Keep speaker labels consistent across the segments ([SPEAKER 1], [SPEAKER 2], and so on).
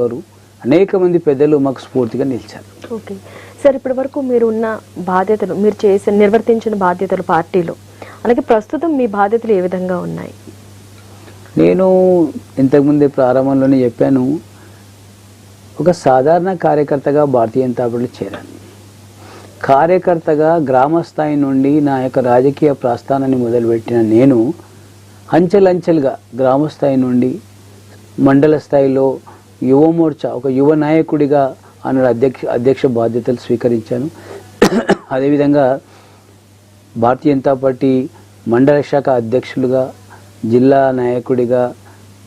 [SPEAKER 1] గారు అనేక మంది పెద్దలు మాకు స్ఫూర్తిగా నిలిచారు.
[SPEAKER 2] ఓకే. సార్ ఇప్పటి వరకు మీరు ఉన్న బాధ్యతలు మీరు చేసిన నిర్వర్తించిన బాధ్యతలు పార్టీలో అలాగే ప్రస్తుతం మీ బాధ్యతలు ఏ విధంగా ఉన్నాయి?
[SPEAKER 1] నేను ఇంతకుముందే ప్రారంభంలోనే చెప్పాను ఒక సాధారణ కార్యకర్తగా భారతీయ జనతా పార్టీలో చేరాను కార్యకర్తగా గ్రామ స్థాయి నుండి నా యొక్క రాజకీయ ప్రస్థానాన్ని మొదలుపెట్టిన నేను అంచెలంచెలుగా గ్రామ స్థాయి నుండి మండల స్థాయిలో యువమోర్చా ఒక యువ నాయకుడిగా అన్నాడు అధ్యక్ష అధ్యక్ష బాధ్యతలు స్వీకరించాను. అదేవిధంగా భారతీయ జనతా పార్టీ మండల శాఖ అధ్యక్షులుగా జిల్లా నాయకుడిగా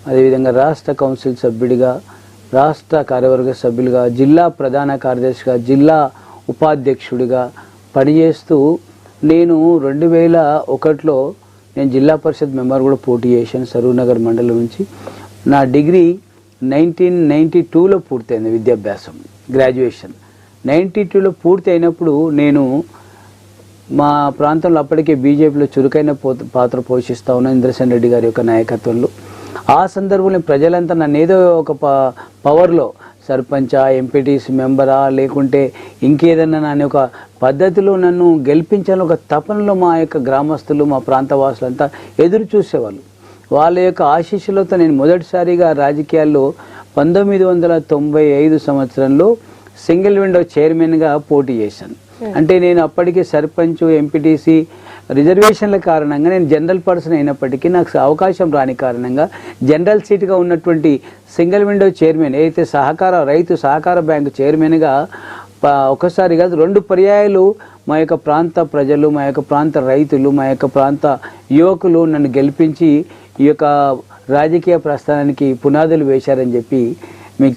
[SPEAKER 1] అదేవిధంగా రాష్ట్ర కౌన్సిల్ సభ్యుడిగా రాష్ట్ర కార్యవర్గ సభ్యులుగా జిల్లా ప్రధాన కార్యదర్శిగా జిల్లా ఉపాధ్యక్షుడిగా పనిచేస్తూ నేను రెండు వేల ఒకటిలో నేను జిల్లా పరిషత్ మెంబర్ కూడా పోటీ చేశాను సరూనగర్ మండలం నుంచి. నా డిగ్రీ నైన్టీన్ నైంటీ టూలో పూర్తయింది విద్యాభ్యాసం గ్రాడ్యుయేషన్ నైంటీ టూలో పూర్తి అయినప్పుడు నేను మా ప్రాంతంలో అప్పటికే బీజేపీలో చురుకైన పాత్ర పోషిస్తా ఉన్న ఇంద్రసేన్ రెడ్డి గారి యొక్క నాయకత్వంలో. ఆ సందర్భంలో ప్రజలంతా నన్ను ఏదో ఒక ప పవర్లో సర్పంచా ఎంపీటీసీ మెంబరా లేకుంటే ఇంకేదన్నా నన్ను ఒక పద్ధతిలో నన్ను గెలిపించాలని ఒక తపనలో మా యొక్క గ్రామస్తులు మా ప్రాంత వాసులంతా ఎదురు చూసేవాళ్ళు వాళ్ళ యొక్క ఆశీస్సులతో నేను మొదటిసారిగా రాజకీయాల్లో పంతొమ్మిది వందల తొంభై ఐదు సంవత్సరంలో సింగిల్ విండో చైర్మన్గా పోటీ చేశాను. అంటే నేను అప్పటికి సర్పంచ్ ఎంపీటీసీ రిజర్వేషన్ల కారణంగా నేను జనరల్ పర్సన్ అయినప్పటికీ నాకు అవకాశం రాని కారణంగా జనరల్ సీట్గా ఉన్నటువంటి సింగిల్ విండో చైర్మన్ ఏదైతే సహకార రైతు సహకార బ్యాంకు చైర్మన్గా ఒకసారి కాదు రెండు పర్యాయాలు మా యొక్క ప్రాంత ప్రజలు మా యొక్క ప్రాంత రైతులు మా యొక్క ప్రాంత యువకులు నన్ను గెలిపించి ఈ యొక్క రాజకీయ ప్రస్థానానికి పునాదులు వేశారని చెప్పి మీకు